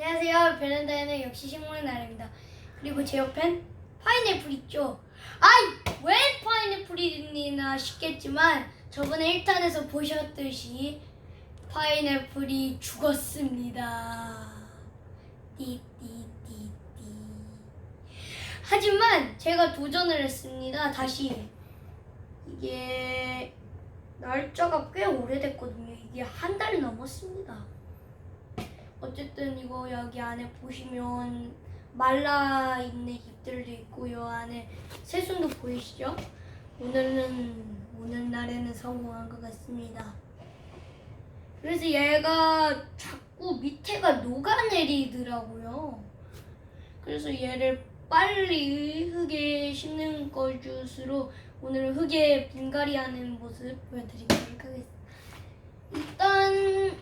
안녕하세요. 베란다에는 역시 식물의 나라입니다. 그리고 제 옆엔 파인애플 있죠. 아이 왜 파인애플이나 싶겠지만 저번에 1탄에서 보셨듯이 파인애플이 죽었습니다. 띠띠띠띠. 하지만 제가 도전을 했습니다. 다시 이게 날짜가 꽤 오래됐거든요. 이게 한 달 넘었습니다. 어쨌든 이거 여기 안에 보시면 말라 있는 잎들도 있고요. 안에 새순도 보이시죠? 오늘은 오늘 날에는 성공한 것 같습니다. 그래서 얘가 자꾸 밑에가 녹아내리더라고요. 그래서 얘를 빨리 흙에 심는 것으로 오늘 흙에 분갈이하는 모습 보여드리도록 하겠습니다. 일단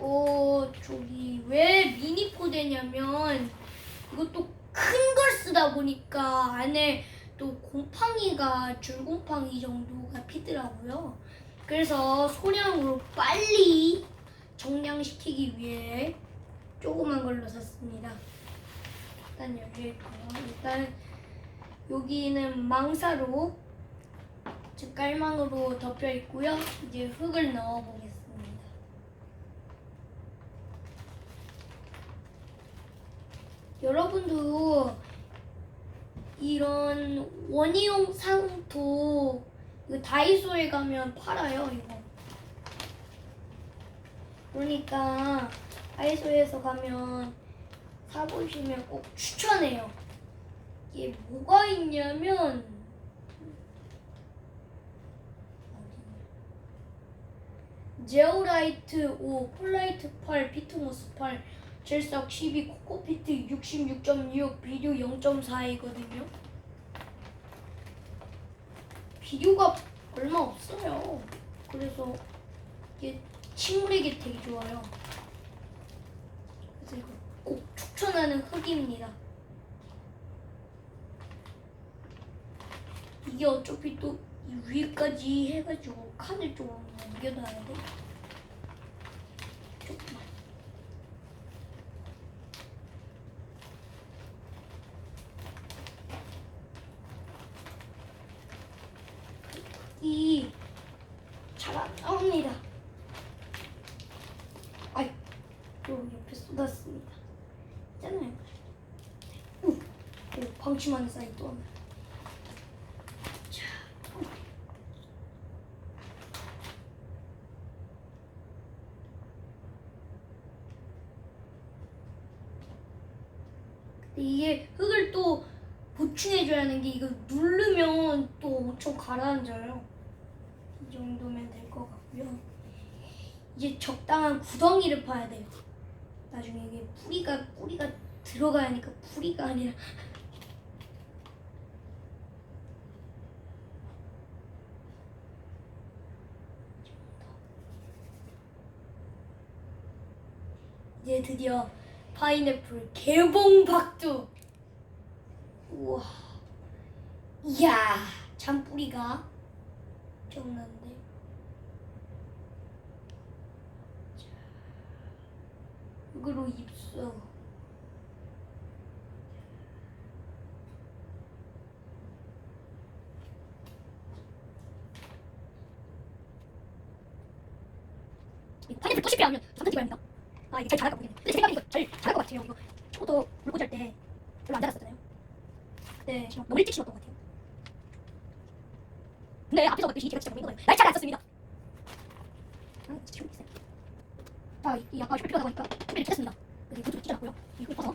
어 저기 왜 미니 포대냐면 이것도 큰 걸 쓰다 보니까 안에 또 곰팡이가 줄곰팡이 정도가 피더라고요. 그래서 소량으로 빨리 정량시키기 위해 조그만 걸로 샀습니다. 일단 여기 있고 일단 여기는 망사로 즉 깔망으로 덮여 있고요. 이제 흙을 넣어 보겠습니다. 여러분도 이런 원이용 상토 이거 다이소에 가면 팔아요 이거. 그러니까 다이소에서 가면 사보시면 꼭 추천해요. 이게 뭐가 있냐면 제오라이트 5, 폴라이트 8, 피트모스 8, 질석 12, 코코피트 66.6, 비료 0.4이거든요. 비료가 얼마 없어요. 그래서 이게 식물에게 되게 좋아요. 그래서 이거 꼭 추천하는 흙입니다. 이게 어차피 또이 위까지 해가지고 칸을 좀 옮겨놔야 돼. 조금만. 이 잘 안 나옵니다. 아이, 있잖아요. 우, 오, 방치만 사이 또 하나. 자, 근데 이게 흙을 또 보충해줘야 하는 게 이거 누르면 또 엄청 가라앉아요. 이 정도면 될 것 같고요. 이제 적당한 구덩이를 파야 돼요. 나중에 이게 뿌리가 뿌리가 들어가야 하니까 뿌리가 아니라 이제 드디어 파인애플 개봉 박두. 우와. 이야, 참 뿌리가 엄청난데. 자, 이거로 입수. 파인애플 또 실패하면 삼탄 찍어야 합니다. 아 이게 잘 자랄까 모르겠네. 근데 제가 이거 잘 자랄 것 같아요. 이거 초도 물고 잘때 별로 안 자랐었잖아요. 그때 너무 일찍 심었던 것 같아요. 근데 앞에서 봤듯이 제가 진짜 너무 힘들어요. 날차를 안 썼습니다. 아 진짜 힘들었어요. 아, 이, 이 아까 슈퍼 필요하다 보니까 슈퍼를 찾았습니다. 여기 구두도 찢어놨고요. 이거 퍼서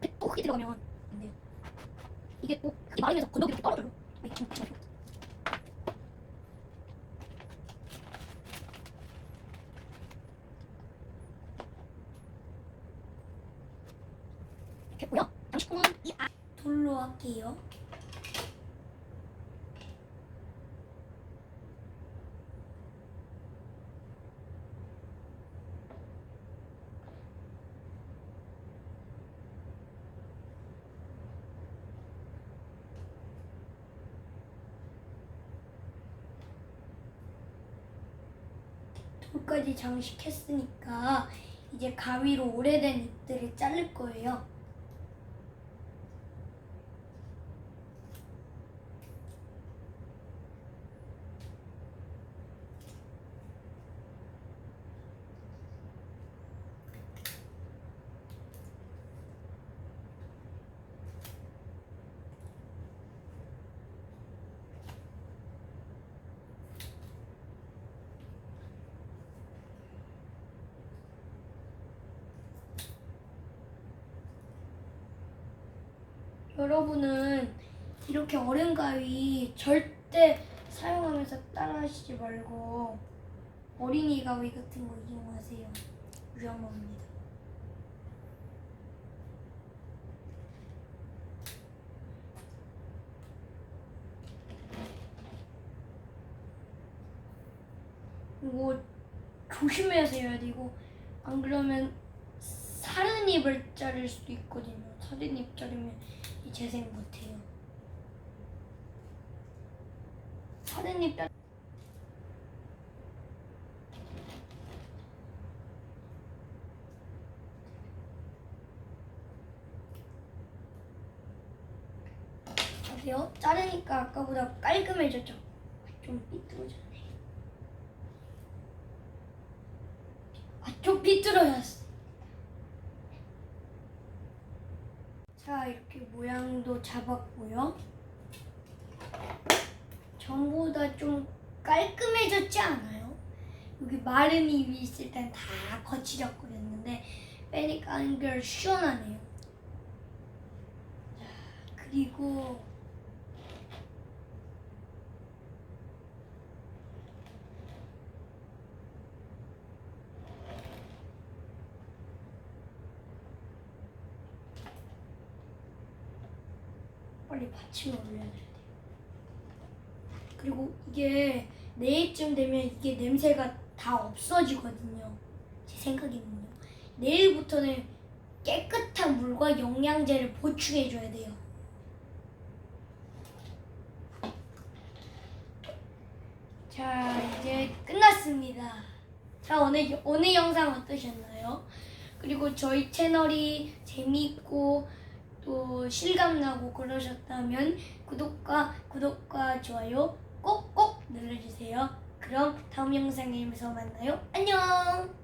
이게 또 크게 들어가면 안 돼요. 이게 꼭 흙이 마르면서 건더기로 떨어져요. 아, 이거 정말 정말 됐고요. 장식품은 이 아... 돌로 할게요. 돌까지 장식했으니까 이제 가위로 오래된 잎들을 자를 거예요. 여러분은 이렇게 얼음 가위 절대 사용하면서 따라하시지 말고 어린이 가위 같은 거 이용하세요. 위험합니다. 이거 조심해서 해야 되고 안 그러면 사른 잎을 자를 수도 있거든요. 잎 자르면 이 재생 못해요. 사른 잎 자. 어때요? 자르니까 아까보다 깔끔해졌죠? 좀 삐뚤어졌네. 아, 좀 삐뚤어졌어. 자, 이렇게 모양도 잡았고요. 전보다 좀 깔끔해졌지 않아요? 여기 마른 잎이 있을 땐 다 거칠었거렸는데 빼니까 한결 시원하네요. 자, 그리고 빨리 받침을 올려야 돼요. 그리고 이게 내일쯤 되면 이게 냄새가 다 없어지거든요. 제 생각에는요. 내일부터는 깨끗한 물과 영양제를 보충해줘야 돼요. 자, 이제 끝났습니다. 자, 오늘, 오늘 영상 어떠셨나요? 그리고 저희 채널이 재미있고 또 실감나고 그러셨다면 구독과 구독과 좋아요 꼭꼭 눌러주세요. 그럼 다음 영상에서 만나요. 안녕!